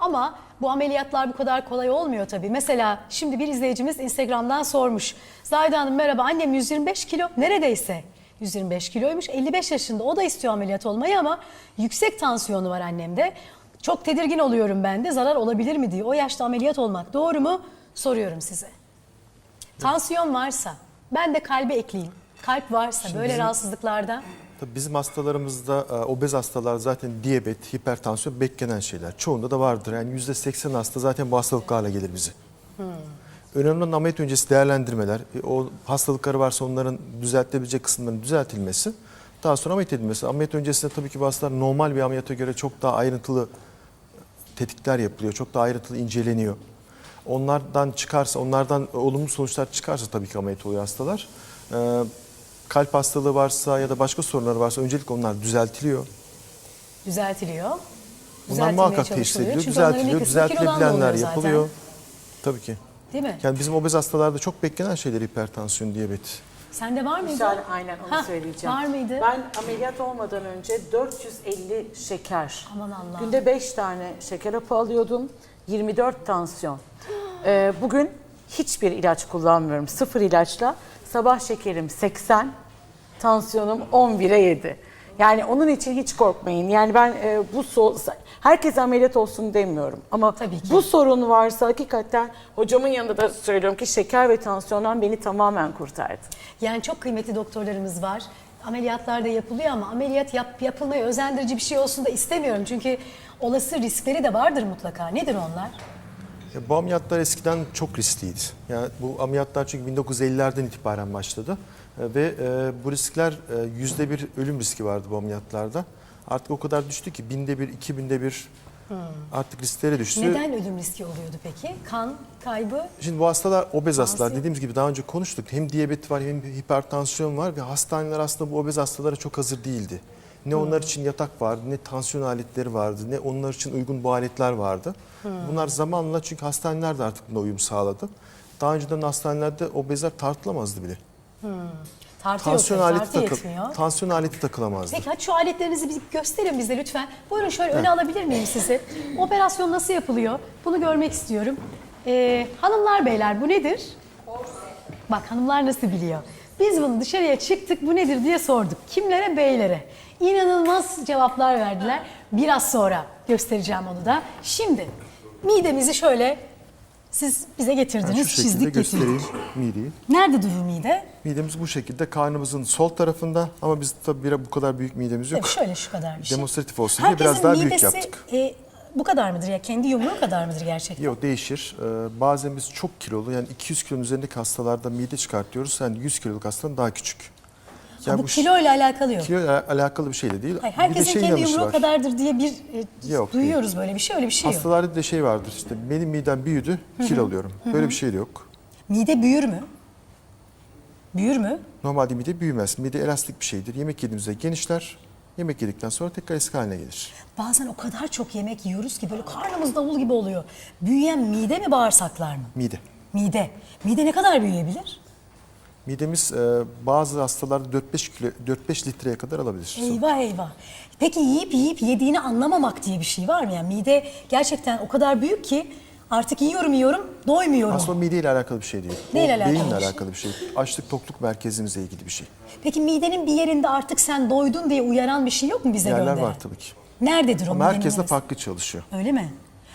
Ama bu ameliyatlar bu kadar kolay olmuyor tabii. Mesela şimdi bir izleyicimiz Instagram'dan sormuş. Zahide Hanım merhaba annem 125 kilo neredeyse 125 kiloymuş 55 yaşında o da istiyor ameliyat olmayı ama yüksek tansiyonu var annemde. Çok tedirgin oluyorum ben de zarar olabilir mi diye o yaşta ameliyat olmak doğru mu soruyorum size. Tansiyon varsa ben de kalbe ekleyeyim. Kalp varsa böyle bizim- rahatsızlıklarda Tabii bizim hastalarımızda e, obez hastalar zaten diyabet, hipertansiyon beklenen şeyler. Çoğunda da vardır. Yani %80 hasta zaten bu hastalıklarla gelir bize. Önemli olan ameliyat öncesi değerlendirmeler. E, O hastalıkları varsa onların düzeltilebilecek kısımların düzeltilmesi. Daha sonra ameliyat edilmesi. Ameliyat öncesinde tabii ki bu hastalar normal bir ameliyata göre çok daha ayrıntılı tetkikler yapılıyor. Çok daha ayrıntılı inceleniyor. Onlardan çıkarsa, onlardan olumlu sonuçlar çıkarsa tabii ki ameliyat oluyor hastalar. Ee, kalp hastalığı varsa ya da başka sorunları varsa öncelikle onlar düzeltiliyor. düzeltiliyor. Bunlar muhakkak teşhis ediliyor, Çünkü düzeltiliyor. Düzeltilebilenler yapılıyor. Tabii ki. Değil mi? Yani bizim obez hastalarda çok beklenen şeyler hipertansiyon, diyabet. Sende var mıydı? Güzel, aynen onu Hah, söyleyeceğim. Var mıydı? Ben ameliyat olmadan önce 450 şeker. Aman Allah'ım. Günde 5 tane şeker hapı alıyordum. 24 tansiyon. Ee, bugün hiçbir ilaç kullanmıyorum. Sıfır ilaçla. Sabah şekerim 80, tansiyonum 11'e 7. Yani onun için hiç korkmayın. Yani ben e, bu so herkes ameliyat olsun demiyorum. Ama Tabii ki. bu sorun varsa hakikaten hocamın yanında da söylüyorum ki şeker ve tansiyondan beni tamamen kurtardı. Yani çok kıymetli doktorlarımız var. Ameliyatlar da yapılıyor ama ameliyat yap, yapılmayı özendirici bir şey olsun da istemiyorum. Çünkü olası riskleri de vardır mutlaka. Nedir onlar? Ya bu ameliyatlar eskiden çok riskliydi. Yani bu ameliyatlar çünkü 1950'lerden itibaren başladı. E, Ve e, bu riskler e, yüzde bir ölüm riski vardı bu ameliyatlarda. Artık o kadar düştü ki binde bir, iki binde bir artık risklere düştü. Neden ölüm riski oluyordu peki? Kan kaybı? Şimdi bu hastalar obez hastalar. Tansiyon. Dediğimiz gibi daha önce konuştuk. Hem diyabet var hem hipertansiyon var ve hastaneler aslında bu obez hastalara çok hazır değildi. Ne onlar için yatak vardı, ne tansiyon aletleri vardı, ne onlar için uygun bu aletler vardı. Bunlar zamanla çünkü hastaneler de artık buna uyum sağladı. Daha önceden hastanelerde obezler tartılamazdı bile. Tartı Tansiyon yok. aleti Tartı takıl, yetmiyor. tansiyon aleti takılamazdı. Peki hadi şu aletlerinizi bir gösterin bize lütfen. Buyurun şöyle öne alabilir miyim sizi? Operasyon nasıl yapılıyor? Bunu görmek istiyorum. Ee, hanımlar beyler bu nedir? Bak hanımlar nasıl biliyor. Biz bunu dışarıya çıktık bu nedir diye sorduk. Kimlere? Beylere. İnanılmaz cevaplar verdiler. Biraz sonra göstereceğim onu da. Şimdi midemizi şöyle siz bize getirdiniz. şu şekilde çizdik göstereyim getirdik. mideyi. Nerede durur mide? Midemiz bu şekilde karnımızın sol tarafında ama biz tabii bu kadar büyük midemiz yok. Tabii şöyle şu kadar bir şey. Demonstratif olsun diye Herkesin biraz daha büyük midesi, yaptık. e, bu kadar mıdır ya? Kendi yumruğu kadar mıdır gerçekten? Yok değişir. Ee, bazen biz çok kilolu yani 200 kilonun üzerindeki hastalarda mide çıkartıyoruz. Yani 100 kiloluk hastanın daha küçük. Yani bu kilo ile alakalı yok. kilo ile alakalı bir şey de değil. Hayır, bir de herkesin şey kendi yumruğu var. kadardır diye bir e, Yok, duyuyoruz böyle bir şey. Öyle bir şey yok. Hastalarda da şey vardır işte benim midem büyüdü kilo alıyorum. Böyle bir şey de yok. Mide büyür mü? Büyür mü? Normalde mide büyümez. Mide elastik bir şeydir. Yemek yediğimizde genişler. Yemek yedikten sonra tekrar eski haline gelir. Bazen o kadar çok yemek yiyoruz ki böyle karnımız davul gibi oluyor. Büyüyen mide mi bağırsaklar mı? Mide. Mide. Mide ne kadar büyüyebilir? Midemiz e, bazı hastalarda 4-5 kilo 4-5 litreye kadar alabilir. Eyvah eyvah. Peki yiyip yiyip yediğini anlamamak diye bir şey var mı? Yani mide gerçekten o kadar büyük ki artık yiyorum yiyorum doymuyorum. Aslında mideyle alakalı bir şey değil. Neyle o alakalı beyinle bir şey? alakalı bir şey. Açlık tokluk merkezimizle ilgili bir şey. Peki midenin bir yerinde artık sen doydun diye uyaran bir şey yok mu bize Yerler gönderen? var tabii ki. Nerededir o Ama herkes de farklı çalışıyor. Öyle mi?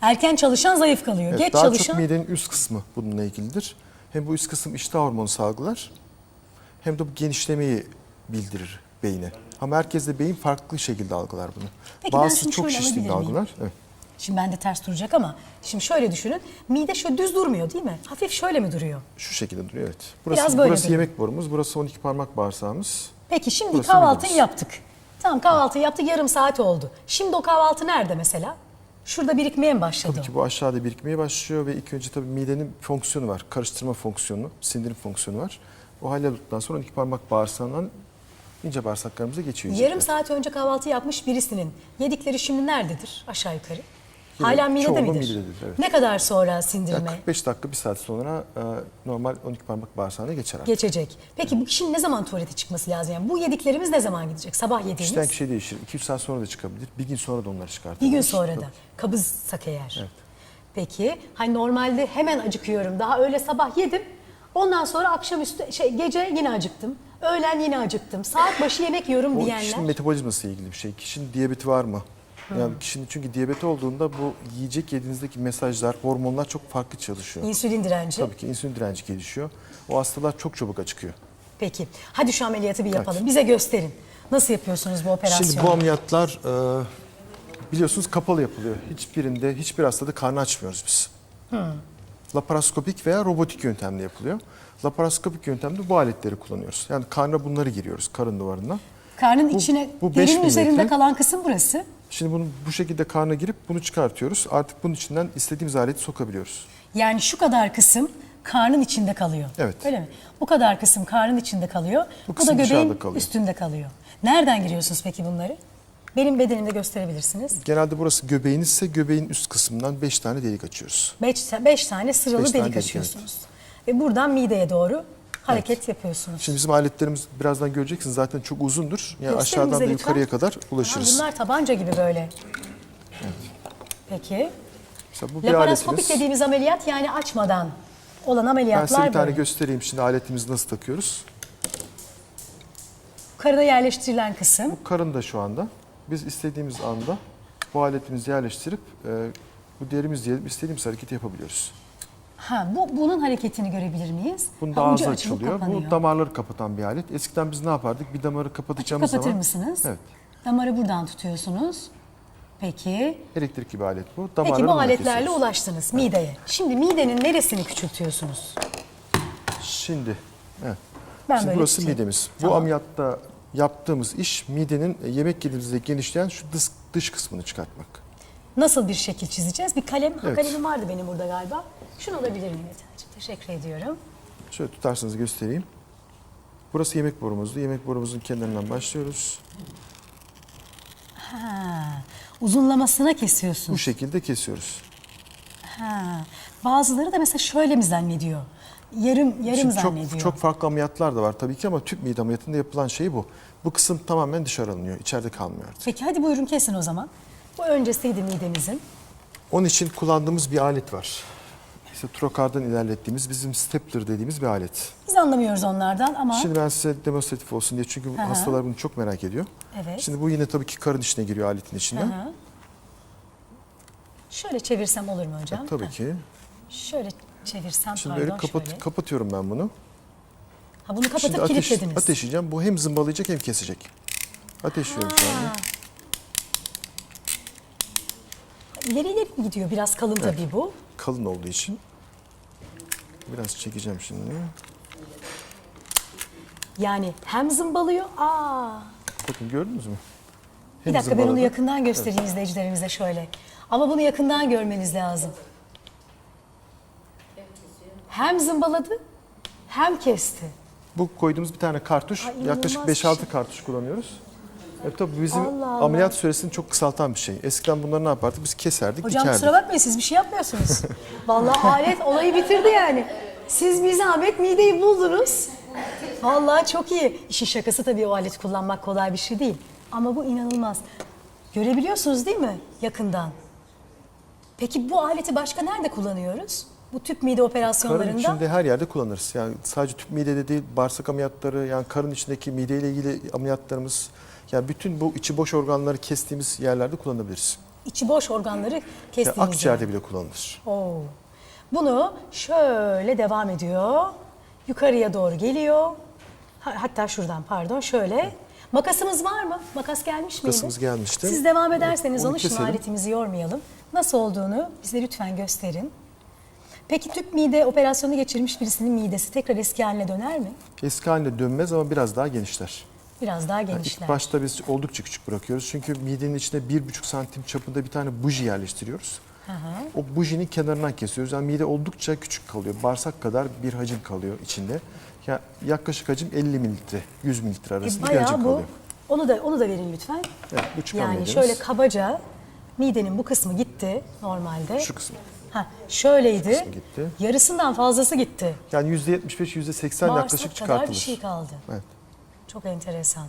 Erken çalışan zayıf kalıyor. Evet, Geç daha çalışan çok midenin üst kısmı bununla ilgilidir. Hem bu üst kısım iştah hormonu salgılar hem de bu genişlemeyi bildirir beyine. Ama herkeste beyin farklı şekilde algılar bunu. Peki Bazısı çok miyim? algılar. Evet. Şimdi bende ters duracak ama şimdi şöyle düşünün. Mide şöyle düz durmuyor değil mi? Hafif şöyle mi duruyor? Şu şekilde duruyor evet. Burası, Biraz böyle burası duruyor. yemek borumuz, burası 12 parmak bağırsağımız. Peki şimdi Burası kahvaltıyı midemiz. yaptık. Tamam kahvaltıyı yaptık yarım saat oldu. Şimdi o kahvaltı nerede mesela? Şurada birikmeye mi başladı? Tabii ki bu aşağıda birikmeye başlıyor ve ilk önce tabii midenin fonksiyonu var. Karıştırma fonksiyonu, sindirim fonksiyonu var. O halledildikten sonra 12 parmak bağırsağından ince bağırsaklarımıza geçiyor. Yarım saat önce kahvaltı yapmış birisinin yedikleri şimdi nerededir aşağı yukarı? Hala midede midir? midededir, evet. Ne kadar sonra sindirme 45 dakika bir saat sonra e, normal 12 parmak bağırsağına geçer artık. geçecek? Peki bu kişinin ne zaman tuvalete çıkması lazım? Yani bu yediklerimiz ne zaman gidecek? Sabah yediğimiz Kişiden kişiye değişir. 2-3 saat sonra da çıkabilir. Bir gün sonra da onları bir çıkartabilir. gün sonra da kabızsak eğer. Evet. Peki hani normalde hemen acıkıyorum. Daha öyle sabah yedim. Ondan sonra akşamüstü şey gece yine acıktım. Öğlen yine acıktım. Saat başı yemek yiyorum O diyenler. kişinin metabolizması ilgili bir şey. Kişinin diyabeti var mı? Yani kişinin çünkü diyabeti olduğunda bu yiyecek yediğinizdeki mesajlar, hormonlar çok farklı çalışıyor. İnsülin direnci. Tabii ki insülin direnci gelişiyor. O hastalar çok çabuk acıkıyor. Peki. Hadi şu ameliyatı bir yapalım. Bize gösterin. Nasıl yapıyorsunuz bu operasyonu? Şimdi bu ameliyatlar e, biliyorsunuz kapalı yapılıyor. Hiçbirinde, hiçbir hastada karnı açmıyoruz biz. Laparoskopik veya robotik yöntemle yapılıyor. Laparoskopik yöntemde bu aletleri kullanıyoruz. Yani karna bunları giriyoruz karın duvarına. Karnın Bu- içine, bu derinin üzerinde kalan kısım burası. Şimdi bunu bu şekilde karna girip bunu çıkartıyoruz. Artık bunun içinden istediğimiz aleti sokabiliyoruz. Yani şu kadar kısım karnın içinde kalıyor. Evet. Öyle mi? Bu kadar kısım karnın içinde kalıyor. Bu Bu, da kısım göbeğin dışarıda kalıyor. üstünde kalıyor. Nereden giriyorsunuz peki bunları? Benim bedenimde gösterebilirsiniz. Genelde burası göbeğiniz ise göbeğin üst kısmından 5 tane delik açıyoruz. Beş, beş tane sıralı Beş tane delik delik, açıyorsunuz. Ve buradan mideye doğru hareket yapıyorsunuz. Şimdi bizim aletlerimiz birazdan göreceksiniz zaten çok uzundur. Yani Gösterin aşağıdan da lütfen. yukarıya kadar ulaşırız. bunlar tabanca gibi böyle. Peki. Mesela bu Laparoskopik dediğimiz ameliyat yani açmadan olan Ben ameliyatlar size bir tane böyle. göstereyim şimdi aletimizi nasıl takıyoruz. Karına yerleştirilen kısım. Bu karın da şu anda. Biz istediğimiz anda bu aletimizi yerleştirip e, bu derimiz diyelim istediğimiz hareketi yapabiliyoruz. Ha, bu bunun hareketini görebilir miyiz? Bunun Ha, da ucu ağzı açılıp açılıyor. Bu damarları kapatan bir alet. Eskiden biz ne yapardık? Bir damarı kapatacağımız Kapatır zaman... mısınız? Evet. Damarı buradan tutuyorsunuz. Peki. Elektrik gibi alet bu. Peki Damarları bu bununla aletlerle kesiyoruz. ulaştınız mideye. Şimdi midenin neresini küçültüyorsunuz? Şimdi, evet. Ben Şimdi burası tutayım. midemiz. Bu Tamam. ameliyatta yaptığımız iş midenin yemek yediğimizde genişleyen şu dış, dış kısmını çıkartmak. Nasıl bir şekil çizeceğiz? Bir kalem, Evet. kalemim vardı benim burada galiba. Şunu alabilir miyim Yeterciğim? Teşekkür ediyorum. Şöyle tutarsanız göstereyim. Burası yemek borumuzdu. Yemek borumuzun kenarından başlıyoruz. Ha, uzunlamasına kesiyorsun. Bu şekilde kesiyoruz. Ha, bazıları da mesela şöyle mi zannediyor? Yarım yarım Şimdi zannediyor. çok, çok farklı ameliyatlar da var tabii ki ama tüp mide ameliyatında yapılan şey bu. Bu kısım tamamen dışarı alınıyor. İçeride kalmıyor artık. Peki hadi buyurun kesin o zaman. Bu öncesiydi midemizin. Onun için kullandığımız bir alet var. İşte trokardan ilerlettiğimiz bizim stepler dediğimiz bir alet. Biz anlamıyoruz onlardan ama Şimdi ben size demonstratif olsun diye çünkü Hı hı. hastalar bunu çok merak ediyor. Evet. Şimdi bu yine tabii ki karın içine giriyor aletin içine. Hı hı. şöyle çevirsem olur mu hocam? Tabii Ha, ki. Şöyle çevirsem Şimdi pardon böyle kapat, şöyle. kapatıyorum ben bunu. Ha bunu kapatıp Şimdi ateş, kilitlediniz. ateşleyeceğim. Bu hem zımbalayacak hem kesecek. Ateşliyorum şu anda. İleri ileri mi gidiyor? Biraz kalın tabii bu. Kalın olduğu için. Biraz çekeceğim şimdi. Yani hem zımbalıyor. Aa. Bakın gördünüz mü? Bir Hem dakika ben onu yakından göstereyim izleyicilerimize şöyle. Ama bunu yakından görmeniz lazım. Hem zımbaladı hem kesti. Bu koyduğumuz bir tane kartuş. Ay, yaklaşık bir 5-6 şey. kartuş kullanıyoruz. E tabii bizim Allah Allah. ameliyat süresini çok kısaltan bir şey. Eskiden bunları ne yapardık? Biz keserdik, Hocam dikerdik. kusura bakmayın siz bir şey yapmıyorsunuz. Vallahi alet olayı bitirdi yani. Siz bir zahmet mideyi buldunuz. Vallahi çok iyi. İşin şakası tabii o alet kullanmak kolay bir şey değil. Ama bu inanılmaz. Görebiliyorsunuz değil mi yakından? Peki bu aleti başka nerede kullanıyoruz? Bu tüp mide Karın operasyonlarında. içinde her yerde kullanırız. Yani sadece tüp midede değil, bağırsak ameliyatları, yani karın içindeki mideyle ilgili ameliyatlarımız, yani bütün bu içi boş organları kestiğimiz yerlerde kullanabiliriz. içi boş organları Yani kestiğimiz akciğerde bile kullanılır. Oo. Bunu şöyle devam ediyor. Yukarıya doğru geliyor. Ha- Hatta şuradan pardon şöyle. Makasımız var mı? Makas gelmiş miydi? Makasımız gelmişti. Siz devam ederseniz Onu onu, şimdi aletimizi yormayalım. Nasıl olduğunu bize lütfen gösterin. Peki tüp mide operasyonu geçirmiş birisinin midesi tekrar eski haline döner mi? Eski haline dönmez ama biraz daha genişler. Biraz daha Yani genişler. ilk başta biz oldukça küçük bırakıyoruz. Çünkü midenin içine bir buçuk santim çapında bir tane buji yerleştiriyoruz. Hı hı. O bujinin kenarından kesiyoruz. Yani mide oldukça küçük kalıyor. Bağırsak kadar bir hacim kalıyor içinde. Ya yaklaşık hacim 50 mililitre, 100 mililitre E, arasında bir hacim bu. kalıyor. Onu da onu da verin lütfen. Evet, bu çıkan Yani şöyle kabaca midenin bu kısmı gitti normalde. Şu kısmı. Ha, şöyleydi. gitti. Yarısından fazlası gitti. Yani %75 %80 Bağırsak yaklaşık kadar çıkartılır. bir şey kaldı. Evet. Çok enteresan.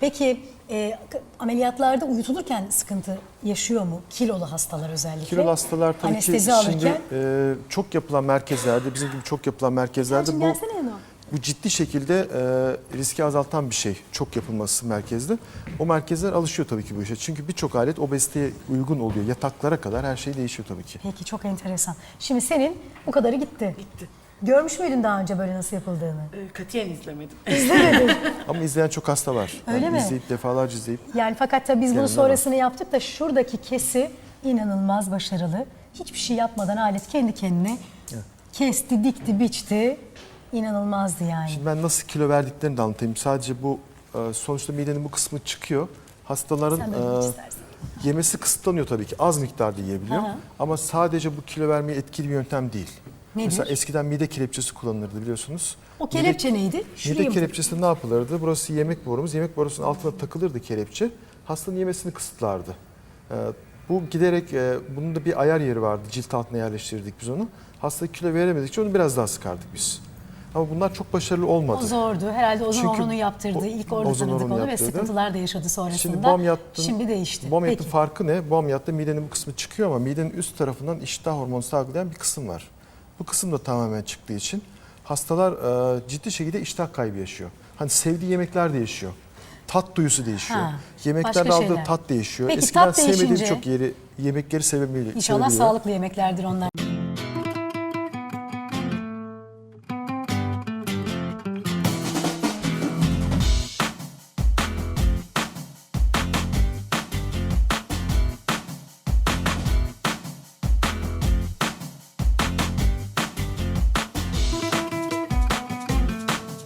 Peki e, ameliyatlarda uyutulurken sıkıntı yaşıyor mu? Kilolu hastalar özellikle. Kilolu hastalar tabii Anestezi ki alırken. şimdi e, çok yapılan merkezlerde, bizim gibi çok yapılan merkezlerde bu. Bu ciddi şekilde e, riski azaltan bir şey. Çok yapılması merkezde. O merkezler alışıyor tabii ki bu işe. Çünkü birçok alet obeziteye uygun oluyor. Yataklara kadar her şey değişiyor tabii ki. Peki çok enteresan. Şimdi senin bu kadarı gitti. Gitti. Görmüş müydün daha önce böyle nasıl yapıldığını? Ee, katiyen izlemedim. Ama izleyen çok hasta var. Öyle mi? İzleyip defalarca izleyip Yani fakat tabii biz bunu sonrasını yaptık da şuradaki kesi inanılmaz başarılı. Hiçbir şey yapmadan alet kendi kendine kesti, dikti, biçti. İnanılmazdı yani. Şimdi ben nasıl kilo verdiklerini de anlatayım. Sadece bu e, sonuçta midenin bu kısmı çıkıyor. Hastaların e, yemesi kısıtlanıyor tabii ki. Az miktarda yiyebiliyor. Aha. Ama sadece bu kilo vermeye etkili bir yöntem değil. Nedir? Mesela eskiden mide kelepçesi kullanılırdı biliyorsunuz. O kelepçe neydi? Şuraya Mide kelepçesi ne yapılırdı? Burası yemek borumuz. Yemek borusunun altına takılırdı kelepçe. Hastanın yemesini kısıtlardı. E, bu giderek e, bunun da bir ayar yeri vardı. Cilt altına yerleştirdik biz onu. Hasta kilo veremedikçe onu biraz daha sıkardık biz. Ama bunlar çok başarılı olmadı. O zordu. Herhalde Ozan Çünkü Orhun'un yaptırdığı. ilk orada Ozan tanıdık Orhun onu ve yaptırdı. sıkıntılar da yaşadı sonrasında. Şimdi bu ameliyatın, Şimdi değişti. Bu ameliyatın Peki. farkı ne? Bu ameliyatta midenin bu kısmı çıkıyor ama midenin üst tarafından iştah hormonu salgılayan bir kısım var. Bu kısım da tamamen çıktığı için hastalar e, ciddi şekilde iştah kaybı yaşıyor. Hani sevdiği yemekler değişiyor. Tat duyusu değişiyor. Ha, Yemeklerden başka aldığı şeyler. tat değişiyor. Peki, Eskiden tat sevmediği değişince- birçok yeri yemekleri sevebiliyor. İnşallah sağlıklı yemeklerdir onlar.